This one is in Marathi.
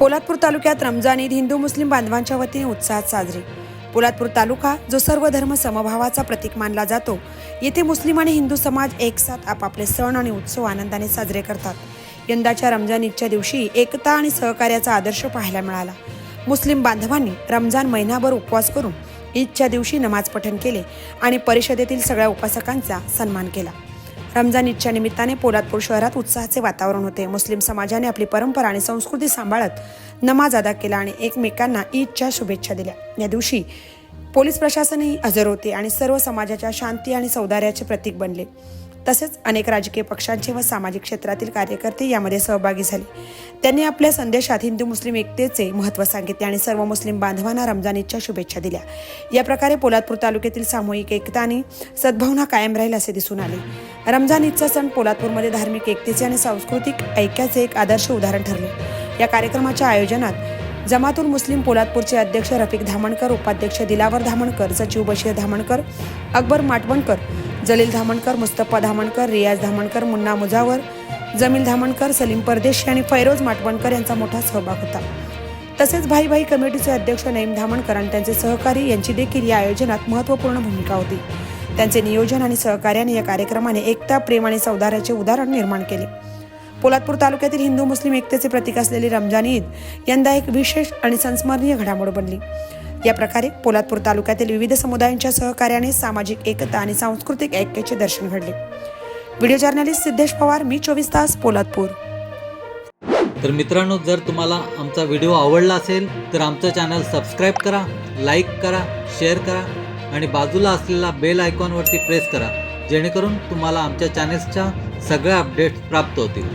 पोलादपूर तालुक्यात रमजान ईद हिंदू मुस्लिम बांधवांच्या वतीने उत्साहात साजरी. पोलादपूर तालुका जो सर्व धर्म समभावाचा प्रतीक मानला जातो येथे मुस्लिम आणि हिंदू समाज एकसाथ आपापले सण आणि उत्सव आनंदाने साजरे करतात. यंदाच्या रमजान ईदच्या दिवशी एकता आणि सहकार्याचा आदर्श पाहायला मिळाला. मुस्लिम बांधवांनी रमजान महिनाभर उपवास करून ईदच्या दिवशी नमाज पठण केले आणि परिषदेतील सगळ्या उपासकांचा सन्मान केला. रमजान ईदच्या निमित्ताने पोलादपूर शहरात उत्साहाचे वातावरण होते. मुस्लिम समाजाने आपली परंपरा आणि संस्कृती सांभाळत नमाज अदा केला आणि एकमेकांना ईदच्या शुभेच्छा दिल्या. या दिवशी पोलीस प्रशासनही हजर होते आणि सर्व समाजाच्या शांती आणि सौदार्याचे प्रतीक बनले. तसेच अनेक राजकीय पक्षांचे व सामाजिक क्षेत्रातील कार्यकर्ते यामध्ये सहभागी झाले. त्यांनी आपल्या संदेशात हिंदू मुस्लिम एकतेचे महत्त्व सांगितले आणि सर्व मुस्लिम बांधवांना रमजान ईदच्या शुभेच्छा दिल्या. या प्रकारे पोलादपूर तालुक्यातील सामूहिक एकता आणि सद्भावना कायम राहील असे दिसून आले. रमजान ईदचा सण पोलादपूरमध्ये धार्मिक एकतेचे आणि सांस्कृतिक ऐक्याचे एक आदर्श उदाहरण ठरले. या कार्यक्रमाच्या आयोजनात जमातुल मुस्लिम पोलादपूरचे अध्यक्ष रफिक धामणकर उपाध्यक्ष दिलावर धामणकर सचिव बशीर धामणकर अकबर माटवणकर जलील धामणकर मुस्तफा धामणकर रियाज धामणकर मुन्ना मुजावर जमील धामणकर सलीम परदेशी आणि फैरोज माटवणकर यांचा मोठा सहभाग होता. तसेच भाई भाई कमिटीचे अध्यक्ष नईम धामणकर आणि त्यांचे सहकारी यांची देखील या आयोजनात महत्त्वपूर्ण भूमिका होती. त्यांचे नियोजन आणि सहकार्याने या कार्यक्रमाने एकता प्रेम आणि सौदार्याचे उदाहरण निर्माण केले. पोलादपूर तालुक्यातील हिंदू मुस्लिम एकतेचे प्रतीक असलेली रमजान ईद यंदा एक विशेष आणि संस्मरणीय घडामोड बनली. या प्रकारे पोलादपूर तालुक्यातील विविध समुदायांच्या सहकार्याने सामाजिक एकता आणि सांस्कृतिक ऐक्याचे दर्शन घडले. व्हिडिओ जर्नलिस्ट सिद्धेश पवार मी चोवीस तास पोलादपूर. तर मित्रांनो जर तुम्हाला आमचा व्हिडिओ आवडला असेल तर आमचं चॅनल सबस्क्राईब करा लाईक करा शेअर करा आणि बाजूला असलेला बेल आयकॉनवरती प्रेस करा जेणेकरून तुम्हाला आमच्या चॅनेल्सच्या सगळ्या अपडेट्स प्राप्त होतील.